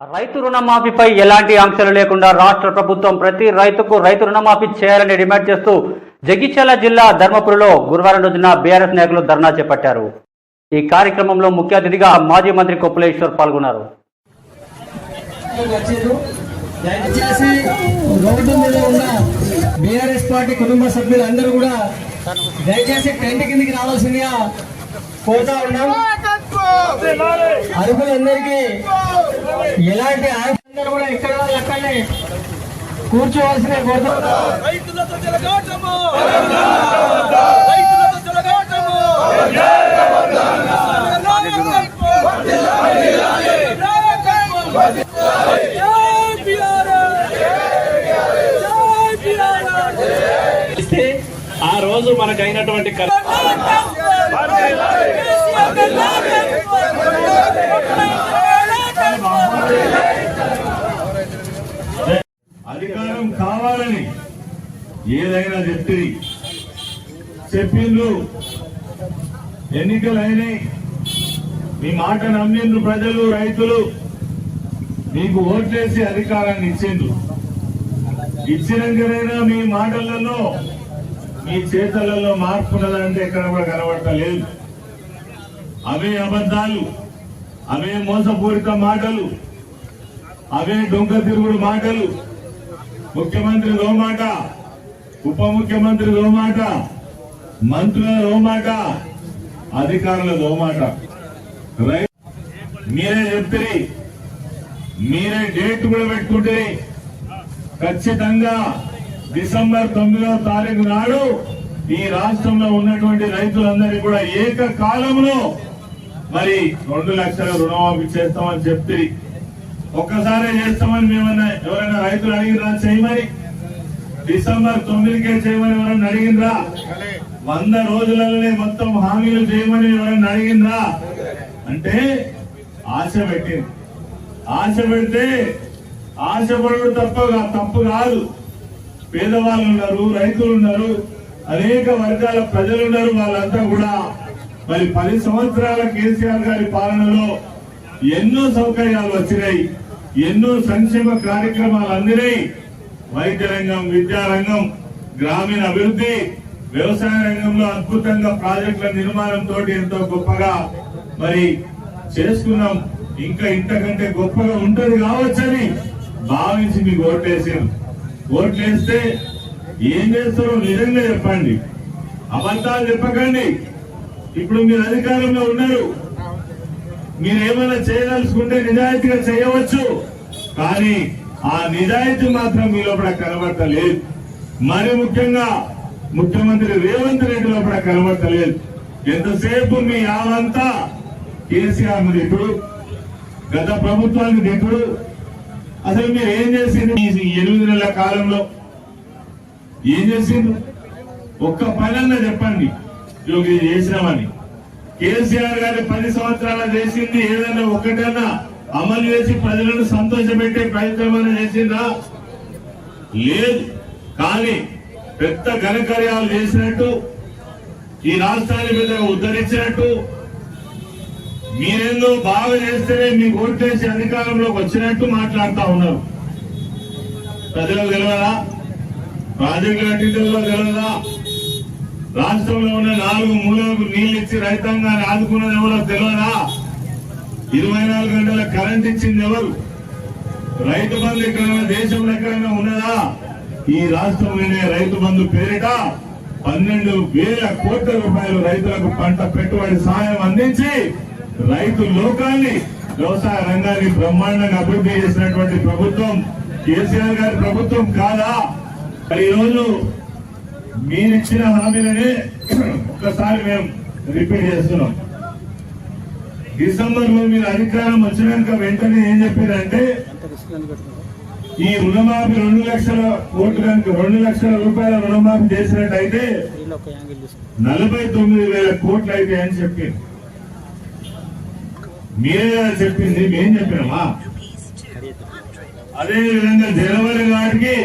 రైతు రుణమాఫీపై ఎలాంటి ఆంక్షలు లేకుండా రాష్ట్ర ప్రభుత్వం ప్రతి రైతుకు రైతు రుణమాఫీ చేయాలని డిమాండ్ చేస్తూ జగిత్యాల జిల్లా ధర్మపురిలో గురువారం రోజున బీఆర్ఎస్ నాయకులు ధర్నా చేపట్టారు. ఈ కార్యక్రమంలో ముఖ్య అతిథిగా మాజీ మంత్రి కొప్పులేశ్వర్ పాల్గొన్నారు. దయచేసి రోడ్డు మీద ఉన్న బీఆర్ఎస్ పార్టీ కుటుంబ సభ్యులు అందరూ కూడా దయచేసి టెంట్ కిందికి రావాల్సిందిగా కోరుతా ఉన్నాం. అర్హులందరికీ ఎలాంటి ఆయుధందరూ కూడా ఇక్కడ అక్కడనే కూర్చోవాల్సిన ఆ రోజు మనకైనటువంటి కథ ఎన్నికలు అయినాయి మీ మాట నమ్మిండ్రు ప్రజలు రైతులు. మీకు ఓట్లేసి అధికారాన్ని ఇచ్చిండ్రు. ఇచ్చినాకనైనా మీ మాటలలో మీ చేతలలో మార్పు ఉన్నదంటే ఎక్కడ కూడా కనబడటలేదు అవే అబద్ధాలు అవే మోసపూరిత మాటలు అవే డొంక తిరుగుడు మాటలు. ముఖ్యమంత్రి మాట ఉప ముఖ్యమంత్రి మాట మంత్రుల మాట అధికారుల మాట మీరే చెప్తుంది మీరే డేట్ కూడా పెట్టుకుంటే ఖచ్చితంగా డిసెంబర్ తొమ్మిదో తారీఖు నాడు ఈ రాష్ట్రంలో ఉన్నటువంటి రైతులందరికీ కూడా ఏకకాలంలో మరి రెండు లక్షల రుణమాఫీ చేస్తామని చెప్తుంది ఒక్కసారే చేస్తామని మేమన్నా ఎవరైనా రైతులు అడిగిరా చేయమని డిసెంబర్ తొమ్మిదికే చేయమని ఎవరైనా అడిగిండ్రా? వంద రోజులలోనే మొత్తం హామీలు చేయమని ఎవరైనా అడిగిండ్రా? అంటే ఆశ పెట్టింది. ఆశ పెడితే ఆశపడు తప్ప తప్పు కాదు. పేదవాళ్ళు ఉన్నారు రైతులు ఉన్నారు అనేక వర్గాల ప్రజలు ఉన్నారు వాళ్ళంతా కూడా. మరి పది సంవత్సరాల కేసీఆర్ గారి పాలనలో ఎన్నో సౌకర్యాలు వచ్చినాయి ఎన్నో సంక్షేమ కార్యక్రమాలు అందినాయి. వైద్య రంగం విద్యా రంగం గ్రామీణ అభివృద్ధి వ్యవసాయ రంగంలో అద్భుతంగా ప్రాజెక్టుల నిర్మాణంతో ఎంతో గొప్పగా మరి చేసుకున్నాం. ఇంకా ఇంతకంటే గొప్పగా ఉంటది కావచ్చని భావించి మీకు ఓట్లేసాను ఓట్లేస్తే ఏం చేస్తారో నిజంగా చెప్పండి. అబద్ధాలు చెప్పకండి. ఇప్పుడు మీరు అధికారంలో ఉన్నారు. మీరు ఏమైనా చేయదలుచుకుంటే నిజాయితీగా చేయవచ్చు. కానీ ఆ నిజాయితీ మాత్రం మీ లోపల కనబడతలేదు. మరి ముఖ్యంగా ముఖ్యమంత్రి రేవంత్ రెడ్డి లోపల కనబడతలేదు. ఎంతసేపు మీ ఆవంతా కేసీఆర్ ఇప్పుడు గత ప్రభుత్వానికి దిక్కుడు అసలు మీరు ఏం చేసింది ఈ ఎనిమిది నెలల కాలంలో ఏం చేసింది ఒక్క పనన్నా చెప్పండి. ఇదిగో చేసినామని. కేసీఆర్ గారి పది సంవత్సరాలు చేసింది ఏదైనా ఒకటన్నా అమలు చేసి ప్రజలను సంతోషపెట్టే ప్రయత్నం చేసిందా లేదు. కానీ పెద్ద ఘనకార్యాలు చేసినట్టు ఈ రాష్ట్రాన్ని పెద్దగా ఉద్ధరించినట్టు మీరేందో బాగా చేస్తేనే మీ ఓట్లేసి అధికారంలోకి వచ్చినట్టు మాట్లాడుతా ఉన్నారు. ప్రజలకు తెలియదా ప్రాజెక్టులు కట్టిందో తెలియదా రాష్ట్రంలో ఉన్న నాలుగు మూలకు నీళ్ళు ఇచ్చి రైతాంగాన్ని ఆదుకున్నది ఎవరో తెలియదా ఇరవై నాలుగు గంటల కరెంట్ ఇచ్చింది ఎవరు? రైతు బంధు ఎక్కడైనా దేశంలో ఎక్కడైనా ఉన్నదా? ఈ రాష్ట్రంలోనే రైతు బంధు పేరిట పన్నెండు వేల కోట్ల రూపాయలు రైతులకు పంట పెట్టుబడి సాయం అందించి రైతు లోకాన్ని వ్యవసాయ రంగాన్ని బ్రహ్మాండంగా అభివృద్ధి చేసినటువంటి ప్రభుత్వం కేసీఆర్ గారి ప్రభుత్వం కాదా? మరి ఈరోజు మీరిచ్చిన హామీలనే ఒక్కసారి మేము రిపీట్ చేస్తున్నాం. డిసెంబర్లో మీరు అధికారం వచ్చినాక వెంటనే ఏం చెప్పారంటే ఈ రుణమాఫీ రెండు లక్షల కోట్ల కనుక రెండు లక్షల రూపాయల రుణమాఫీ చేసినట్టయితే నలభై తొమ్మిది వేల కోట్లు అయితే అని చెప్పింది మీరే చెప్పింది మేం చెప్పినామా? అదే విధంగా జనవరి నాటికి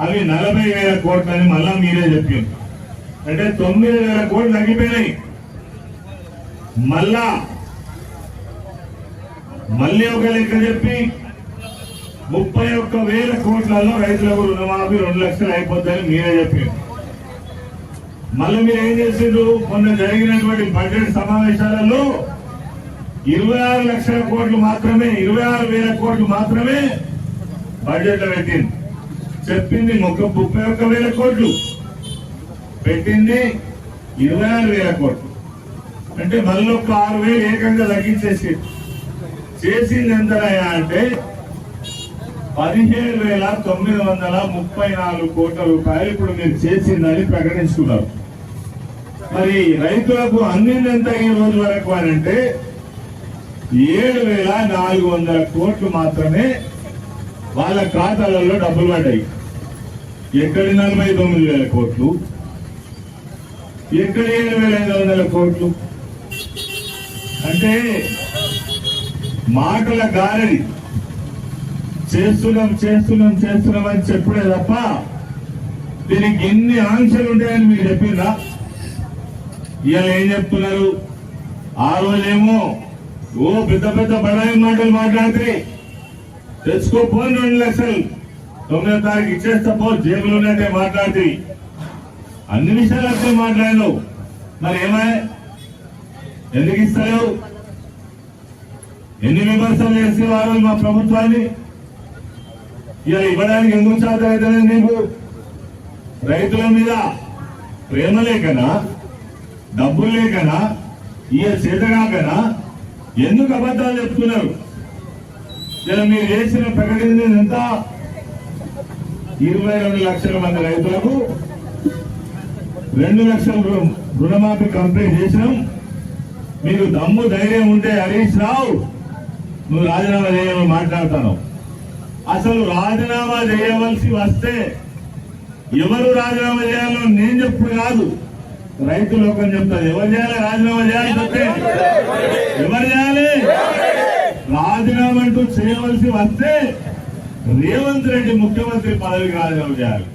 అవి నలభై వేల కోట్లు మళ్ళా మీరే చెప్పింది అంటే తొమ్మిది వేల కోట్లు తగ్గిపోయినాయి. మళ్ళా మళ్ళీ ఒక లెక్క చెప్పి ముప్పై ఒక్క వేల కోట్లలో రైతులకు రుణమాఫీ రెండు లక్షలు అయిపోద్దని మీరే చెప్పారు. మళ్ళీ మీరు ఏం చేసిండ్రు? మొన్న జరిగినటువంటి బడ్జెట్ సమావేశాలలో ఇరవై ఆరు లక్షల కోట్లు మాత్రమే ఇరవై ఆరు వేల కోట్లు మాత్రమే బడ్జెట్లో పెట్టింది. చెప్పింది ముప్పై ఒక్క వేల కోట్లు. పెట్టింది ఇరవై ఆరు వేల కోట్లు. అంటే మళ్ళీ ఒక ఆరు వేలు ఏకంగా తగ్గించేసి. చేసింది ఎంతనయ్యా అంటే పదిహేడు వేల తొమ్మిది వందల ముప్పై నాలుగు కోట్ల రూపాయలు ఇప్పుడు మీరు చేసిందని ప్రకటించుకున్నారు. మరి రైతులకు అందింది ఎంత ఈ రోజు వరకు అని అంటే ఏడు వేల నాలుగు వందల కోట్లు మాత్రమే వాళ్ళ ఖాతాలలో డబ్బులు పడ్డాయి. ఎక్కడి నలభై తొమ్మిది వేల కోట్లు? ఎక్కడ ఏడు వేల ఐదు వందల కోట్లు? అంటే మాటల గాలిని చేస్తున్నాం చేస్తున్నాం చేస్తున్నాం అని చెప్పుడే తప్ప దీనికి ఎన్ని ఆంక్షలు ఉంటాయని మీరు చెప్పిందా ఇవాళ ఏం చెప్తున్నారు? ఆ రోజేమో ఓ పెద్ద పెద్ద బడాయి మాటలు మాట్లాడితే తెచ్చుకోపోని రెండు లక్షలు. తొమ్మిదో తారీఖు ఇచ్చేస్తా పో జేబులు ఉన్నట్టే మాట్లాడి అన్ని విషయాలు అర్థం మాట్లాడినావు. మరి ఏమై ఎందుకు ఇస్తలేవు? ఎన్ని విమర్శలు చేస్తే వారు మా ప్రభుత్వాన్ని? ఇలా ఇవ్వడానికి ఎందుకు చేత నీకు? రైతుల మీద ప్రేమ లేకనా? డబ్బులు లేకనా? ఈ చేతగాకనా ఎందుకు అబద్ధాలు చెప్తున్నారు? ఇలా మీరు చేసిన ప్రకటించింది ఎంత? ఇరవై రెండు లక్షల మంది రైతులకు రెండు లక్షల రుణమాఫీ కంప్లీట్ చేసినాం. మీకు దమ్ము ధైర్యం ఉంటే హరీష్ రావు నువ్వు రాజీనామా చేయమని మాట్లాడతాను. అసలు రాజీనామా చేయవలసి వస్తే ఎవరు రాజీనామా చేయాలో నేను చెప్పుడు కాదు. రైతు లోకం చెప్తారు ఎవరు చేయాలి రాజీనామా చేయాలి చెప్తే ఎవరు చేయాలి? రాజీనామా అంటూ చేయవలసి వస్తే రేవంత్ రెడ్డి ముఖ్యమంత్రి పదవికి రాజీనామా చేయాలి.